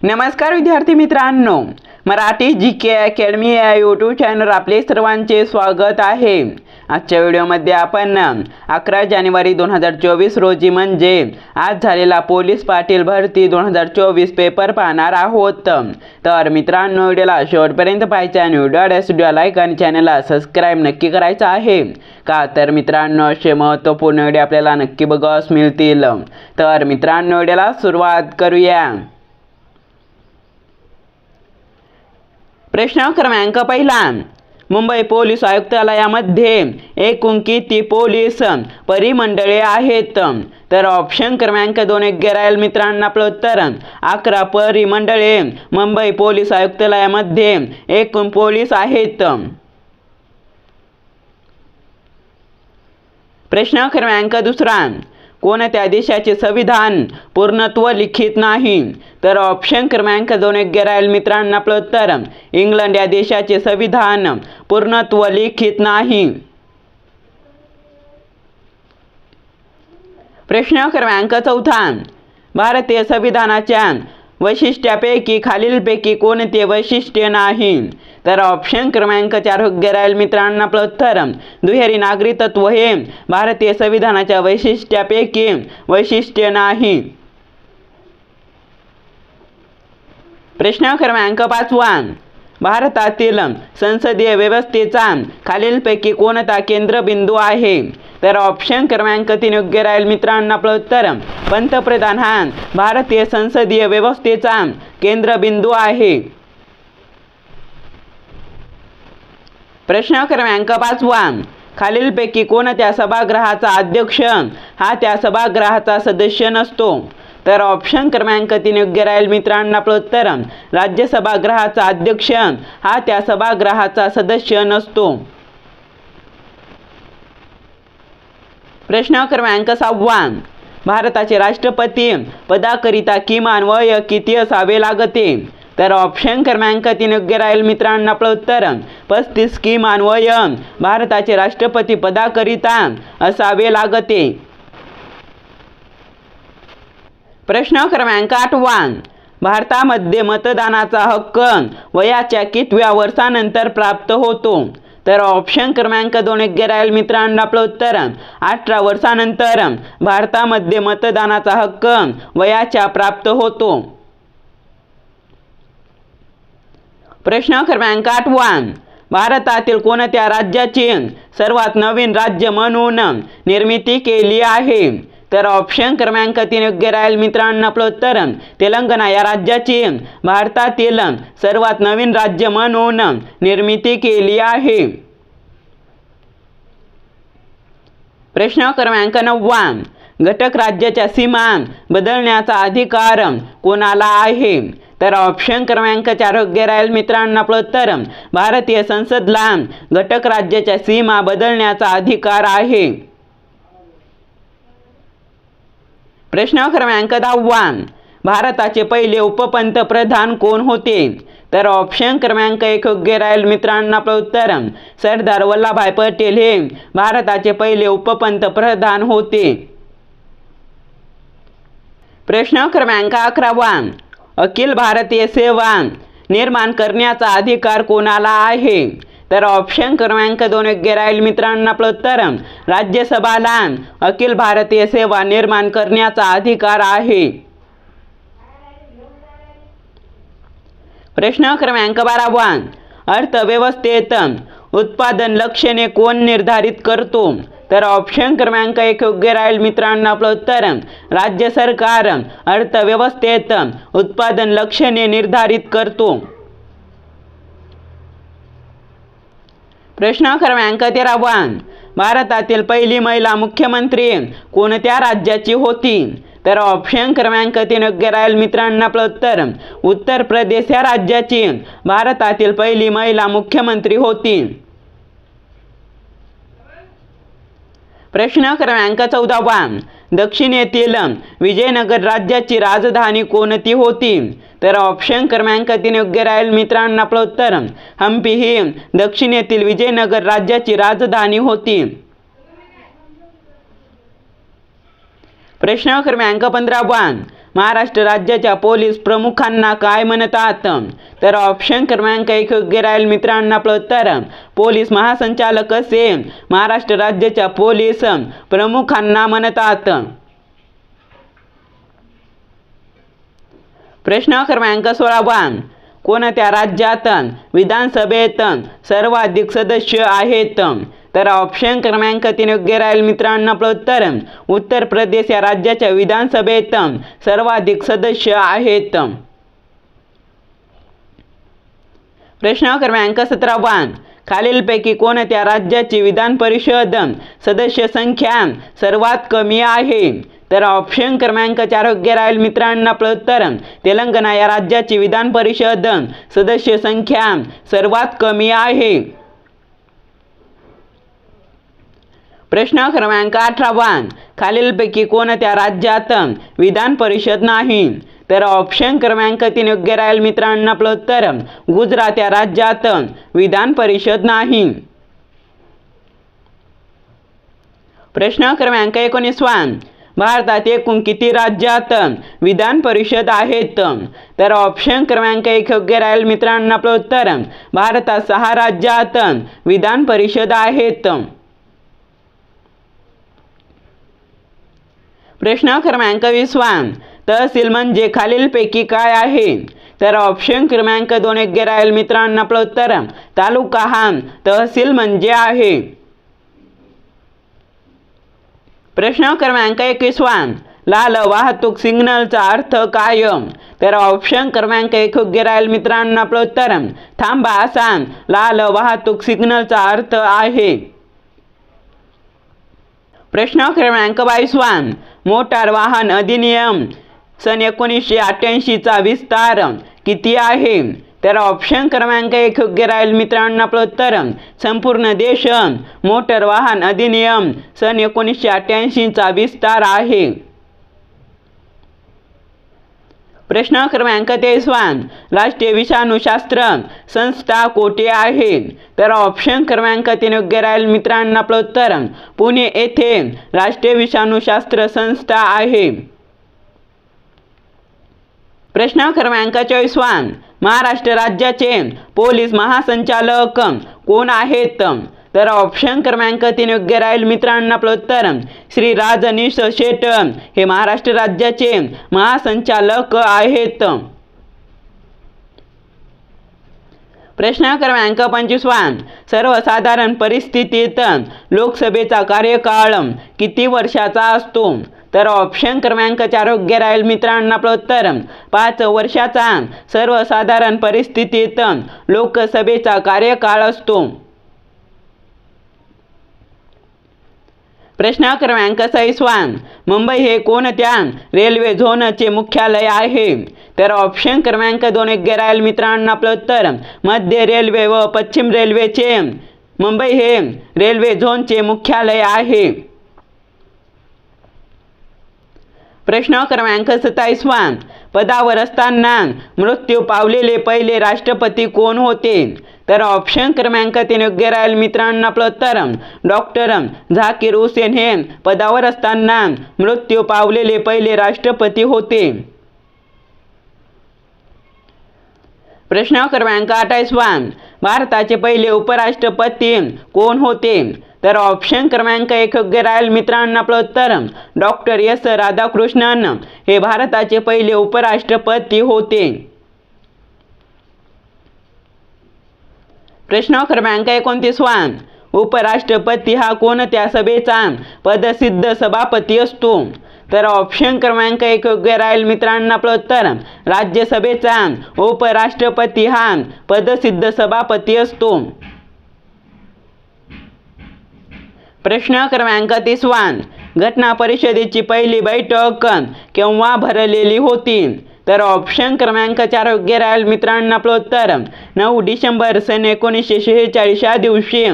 नमस्कार विद्यार्थी मित्रांनो. मराठी जी के अकॅडमी या यूट्यूब चॅनलवर आपले सर्वांचे स्वागत आहे. आजच्या व्हिडिओमध्ये आपण अकरा जानेवारी दोन हजार चोवीस रोजी म्हणजे आज झालेला पोलीस पाटील भरती दोन हजार चोवीस पेपर पाहणार आहोत. तर मित्रांनो व्हिडिओला शेवटपर्यंत पाहायचे आणि व्हिडिओ स्टुडिओ लाईक आणि चॅनलला सबस्क्राईब नक्की करायचं आहे. का तर मित्रांनो असे महत्त्वपूर्ण व्हिडिओ आपल्याला नक्की बघावस मिळतील. तर मित्रांनो व्हिडिओला सुरुवात करूया. प्रश्न क्रमांक पहिला. मुंबई पोलीस आयुक्तालयामध्ये एकूण किती पोलीस परिमंडळे आहेत? तर ऑप्शन क्रमांक दोन एक राहील मित्रांना आपलं उत्तर अकरा परिमंडळे मुंबई पोलीस आयुक्तालयामध्ये एकूण पोलीस आहेत. प्रश्न क्रमांक दुसरा. कोणत्या देशाचे संविधान? पूर्णत्व लिखित नाही. तर ऑप्शन क्रमांक दोन एक राहील मित्रांनो आपलं उत्तर. इंग्लंड या देशाचे संविधान पूर्णत्व लिखित नाही. प्रश्न क्रमांक चौथा. भारतीय संविधानाच्या वैशिष्ट्यापैकी खालीलपैकी कोणते वैशिष्ट्य नाही. तर ऑप्शन क्रमांक चार योग्य राहील मित्रांना. आपलं उत्तर दुहेरी नागरिकत्व हे भारतीय संविधानाच्या वैशिष्ट्यापैकी वैशिष्ट्य नाही. प्रश्न क्रमांक पाचवा भारतातील संसदीय व्यवस्थेचा खालीलपैकी कोणता केंद्रबिंदू आहे? तर ऑप्शन क्रमांक तीन योग्य राहील मित्रांनो आपलं उत्तर. पंतप्रधान हा भारतीय संसदीय व्यवस्थेचा केंद्रबिंदू आहे. प्रश्न क्रमांक पाचवा खालीलपैकी कोणत्या सभागृहाचा अध्यक्ष हा त्या सभागृहाचा सदस्य नसतो? तर ऑप्शन क्रमांक तीन योग्य राहील मित्रांना आपलं उत्तर. राज्य सभागृहाचा अध्यक्ष हा त्या सभागृहाचा सदस्य नसतो. प्रश्न क्रमांक सहावा. भारताचे राष्ट्रपती पदाकरिता किमान वय किती असावे लागते? तर ऑप्शन क्रमांक तीन योग्य राहील मित्रांनो आपलं उत्तर. पस्तीस किमान वय भारताचे राष्ट्रपती पदाकरिता असावे लागते. प्रश्न क्रमांक आठवा. भारतामध्ये मतदानाचा हक्क वयाच्या कितव्या वर्षानंतर प्राप्त होतो? तर ऑप्शन क्रमांक दोन एक राहील मित्रांनो आपलं उत्तर अठरा वर्षानंतर भारतामध्ये मतदानाचा हक्क वयाच्या प्राप्त होतो. प्रश्न क्रमांक आठवा भारतातील कोणत्या राज्याची सर्वात नवीन राज्य म्हणून निर्मिती केली आहे? तर ऑप्शन क्रमांक तीन योग्य राहील मित्रांनो आपलं उत्तर. तेलंगणा या राज्याची भारतातील सर्वात नवीन राज्य म्हणून निर्मिती केली आहे. प्रश्न क्रमांक नववा घटक राज्याच्या सीमा बदलण्याचा अधिकार कोणाला आहे? तर ऑप्शन क्रमांक चार योग्य राहील मित्रांनो आपलं उत्तर. भारतीय संसदला घटक राज्याच्या सीमा बदलण्याचा अधिकार आहे. प्रश्न क्रमांक दहावा. भारताचे पहिले उपपंतप्रधान कोण होते? तर ऑप्शन क्रमांक एक योग्य राहील मित्रांना आपलं उत्तर. सरदार वल्लभभाई पटेल हे भारताचे पहिले उपपंतप्रधान होते. प्रश्न क्रमांक अकरावा. अखिल भारतीय सेवा निर्माण करण्याचा अधिकार कोणाला आहे? तर ऑप्शन क्रमांक दोन योग्य राहील मित्रांनो आपलं उत्तर. राज्यसभाला अखिल भारतीय सेवा निर्माण करण्याचा अधिकार आहे. प्रश्न क्रमांक बारावा. अर्थव्यवस्थेत उत्पादन लक्षणे कोण निर्धारित करतो? तर ऑप्शन क्रमांक एक योग्य राहील मित्रांनो आपलं उत्तर. राज्य सरकार अर्थव्यवस्थेत उत्पादन लक्षणे निर्धारित करतो. प्रश्न क्रमांक तेरावा भारतातील पहिली महिला मुख्यमंत्री कोणत्या राज्याची होती? तर ऑप्शन क्रमांक तीन योग्य राहील मित्रांना आपलं उत्तर उत्तर प्रदेश या राज्याची भारतातील पहिली महिला मुख्यमंत्री होती. प्रश्न क्रमांक चौदावा. दक्षिणेतील विजयनगर राज्याची राजधानी कोणती होती? तर ऑप्शन क्रमांक तीन योग्य राहील मित्रांनो. आपलं उत्तर हम्पी ही दक्षिणेतील विजयनगर राज्याची राजधानी होती. प्रश्न क्रमांक पंधरावा महाराष्ट्र राज्याच्या पोलीस प्रमुखांना काय म्हणतात? तर ऑप्शन क्रमांक एक योग्य राहील मित्रांना आपलं उत्तर. पोलीस महासंचालक असे महाराष्ट्र राज्याच्या पोलीस प्रमुखांना म्हणतात. प्रश्न क्रमांक सोळावा कोणत्या राज्यात विधानसभेत सर्वाधिक सदस्य आहेत तर ऑप्शन क्रमांक तीन योग्य राहील मित्रांनो आपलं उत्तर. उत्तर प्रदेश या राज्याच्या विधानसभेत सर्वाधिक सदस्य आहेत प्रश्न क्रमांक सतरावा खालीलपैकी कोणत्या राज्याची विधान परिषद सदस्य संख्या सर्वात कमी आहे. तर ऑप्शन क्रमांक चार योग्य राहील मित्रांना आपलं उत्तर. तेलंगणा या राज्याची विधान परिषद सदस्य संख्या सर्वात कमी आहे. प्रश्न क्रमांक अठरावा. खालीलपैकी कोणत्या राज्यात विधान परिषद नाही. तर ऑप्शन क्रमांक तीन योग्य राहील मित्रांनो आपलं उत्तर. गुजरात या राज्यात विधान परिषद नाही. प्रश्न क्रमांक एकोणीसवा भारतात एकूण किती राज्यात विधान परिषद आहेत? तर ऑप्शन क्रमांक एक योग्य राहील मित्रांनो आपलं उत्तर. भारतात सहा राज्यात विधान परिषद आहेत. प्रश्न क्रमांक वीसवा तहसील म्हणजे खालीलपैकी काय आहे? तर ऑप्शन क्रमांक दोन योग्य राहील मित्रांनो आपलं उत्तर. तालुका हा तहसील म्हणजे आहे. प्रश्न क्रमांक एकवीसवा लाल वाहतूक सिग्नलचा अर्थ काय तर ऑप्शन क्रमांक एक योग्य राहील मित्रांनो आपलं उत्तर. थांबा असा लाल वाहतूक सिग्नलचा अर्थ आहे. प्रश्न क्रमांक बावीसवा मोटार वाहन अधिनियम. सन एकोणीसशे अठ्ठ्याऐंशीचा विस्तार. किती आहे? तर ऑप्शन क्रमांक एक योग्य राहील मित्रांनो आपलं उत्तर. संपूर्ण देश मोटर वाहन अधिनियम सन एकोणीसशे अठ्ठ्याऐंशीचा विस्तार आहे. प्रश्न क्रमांक तेसवा. राष्ट्रीय विषाणूशास्त्र संस्था कोठे आहे? तर ऑप्शन क्रमांक तीन योग्य राहील मित्रांनो आपलं उत्तर. पुणे येथे राष्ट्रीय विषाणूशास्त्र संस्था आहे. प्रश्न क्रमांक चोवीसवा महाराष्ट्र राज्याचे पोलीस महासंचालक कोण आहेत? तर ऑप्शन क्रमांक तीन योग्य राहील मित्रांना आपलं उत्तर. श्री राजनीश शेट हे महाराष्ट्र राज्याचे महासंचालक आहेत. प्रश्न क्रमांक पंचवीसवान सर्वसाधारण परिस्थितीत लोकसभेचा कार्यकाळ किती वर्षाचा असतो? तर ऑप्शन क्रमांक चार योग्य राहील मित्रांनो आपलं उत्तर. पाच वर्षाचा सर्वसाधारण परिस्थितीत लोकसभेचा कार्यकाळ असतो. प्रश्न क्रमांक सहीसवा मुंबई हे कोणत्या रेल्वे झोनचे मुख्यालय आहे? तर ऑप्शन क्रमांक दोन योग्य राहील मित्रांनो आपलं उत्तर. मध्य रेल्वे व पश्चिम रेल्वेचे. मुंबई हे रेल्वे झोनचे मुख्यालय आहे. प्रश्न क्रमांक सत्तावीसवा पदावर असताना मृत्यू पावलेले पहिले राष्ट्रपती कोण होते? तर ऑप्शन क्रमांक तीन योग्य राहील मित्रांनो आपलं उत्तर डॉक्टर झाकीर हुसेन हे पदावर असताना मृत्यू पावलेले पहिले राष्ट्रपती होते. प्रश्न क्रमांक अठ्ठावीसवा भारताचे पहिले उपराष्ट्रपती कोण होते? तर ऑप्शन क्रमांक एक राहील मित्रांनो आपलं उत्तर. Doctor S. राधाकृष्णन. हे भारताचे पहिले उपराष्ट्रपती होते. प्रश्न क्रमांक एकोणतीसवा उपराष्ट्रपती हा कोणत्या सभेचा पदसिद्ध सभापती असतो. तर ऑप्शन क्रमांक एक योग्य राहील मित्रांनो आपलं उत्तर राज्यसभेचा उपराष्ट्रपती हा पदसिद्ध सभापती असतो. प्रश्न क्रमांक तिसवा. घटना परिषदेची पहिली बैठक केव्हा भरलेली होती? तर ऑप्शन क्रमांक चार योग्य राहील मित्रांनो आपलं उत्तर नऊ डिसेंबर सन एकोणीसशे शेहेचाळीस या दिवशी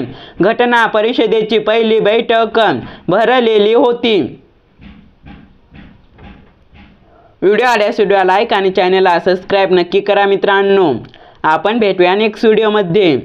घटना परिषदेची पहिली बैठक भरलेली होती. व्हिडिओ आल्यास व्हिडिओ लाईक आणि चॅनलला सबस्क्राईब नक्की करा मित्रांनो. आपण भेटूया नेक्स्ट व्हिडिओमध्ये